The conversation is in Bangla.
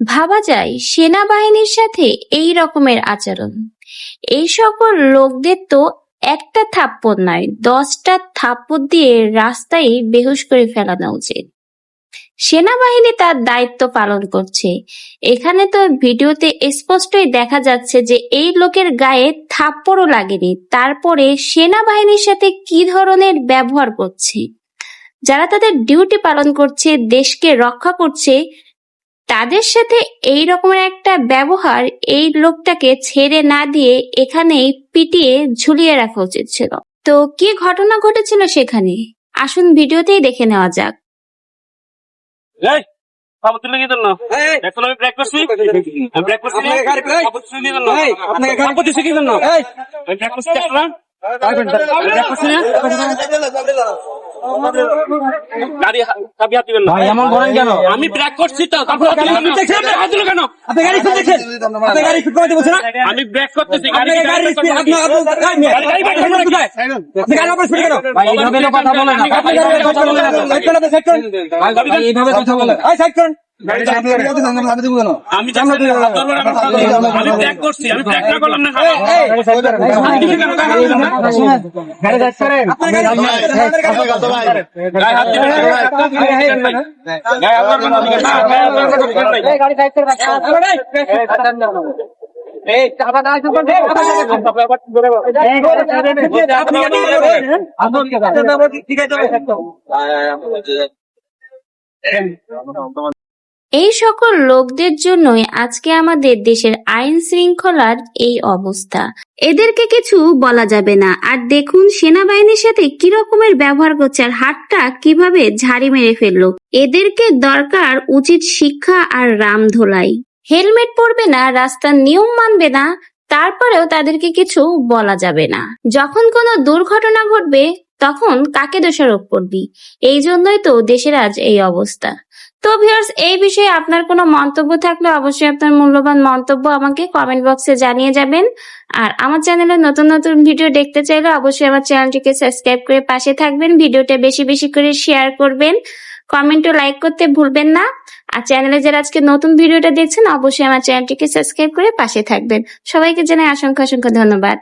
ভাবা যায় সেনাবাহিনীর সাথে এই রকমের আচরণ। এই সকল লোকদের তো একটা থাপ্পড় নয়, দশটা থাপ্পড় দিয়ে রাস্তায় বেহুশ করে ফেলানো উচিত। সেনাবাহিনী তার দায়িত্ব পালন করছে। এখানে তো ভিডিওতে স্পষ্টই দেখা যাচ্ছে যে এই লোকের গায়ে থাপ্পড়ও লাগেনি। তারপরে সেনাবাহিনীর সাথে কি ধরনের ব্যবহার করছে? যারা তাদের ডিউটি পালন করছে দেশকে রক্ষা করছে তাদের সাথে এই রকমের একটা ব্যবহার এই লোকটাকে ছেড়ে না দিয়ে এখানেই পিটিয়ে ঝুলিয়ে রাখা উচিত ছিল তো কি ঘটনা ঘটেছিল সেখানে আসুন ভিডিওতেই দেখে নেওয়া যাক আপনাকে গাড়ি চাবি হাত দিবেন না ভাই, এমন করেন কেন? আমি ব্রেক করছি তো তারপর হাত দিলেন আপনি দেখছেন? আপনি হাত দিলেন কেন আপনি গাড়ি খুলে দেখছেন আপনি গাড়ি খুলে করতে বলছেন না আমি ব্রেক করতেছি গাড়ি গাড়ি আপনি আপনি গাড়ি বাইরে আপনি কোথায়? আপনি গাড়ি আপনার স্পিড কেন ভাই এইভাবে কথা বলেন না আপনি কথা বলেন না সাইড করেন সাইড ভাই ভাই, এইভাবে কথা বলেন এই সাইড করেন আমি করছি আমি না করলাম না ঠিক আছে এই সকল লোকদের জন্যই আজকে আমাদের দেশের আইন শৃঙ্খলার এই অবস্থা। এদেরকে কিছু বলা যাবে না। আর দেখুন, সেনাবাহিনীর সাথে কি রকমের ব্যবহার করছে আর হাতটা কীভাবে ঝাড়ি মেরে ফেলল। এদেরকে দরকার উচিত শিক্ষা আর রাম ধোলাই। হেলমেট পরবে না, রাস্তার নিয়ম মানবে না, তারপরেও তাদেরকে কিছু বলা যাবে না। যখন কোনো দুর্ঘটনা ঘটবে, তখন কাকে দোষারোপ করবি? এই জন্যই তো দেশের আজ এই অবস্থা। তো ভিউয়ার্স এই বিষয়ে আপনার কোনো মন্তব্য থাকলে অবশ্যই আপনার মূল্যবান মন্তব্য আমাকে কমেন্ট বক্সে জানিয়ে যাবেন। আর আমার চ্যানেলে নতুন নতুন ভিডিও দেখতে চাইলে অবশ্যই আমার চ্যানেলটিকে সাবস্ক্রাইব করে পাশে থাকবেন। ভিডিওটা বেশি বেশি করে শেয়ার করবেন। কমেন্ট ও লাইক করতে ভুলবেন না। আর চ্যানেলে যারা আজকে নতুন ভিডিওটা দেখছেন, অবশ্যই আমার চ্যানেলটিকে সাবস্ক্রাইব করে পাশে থাকবেন। সবাইকে জানাই অসংখ্য অসংখ্য ধন্যবাদ।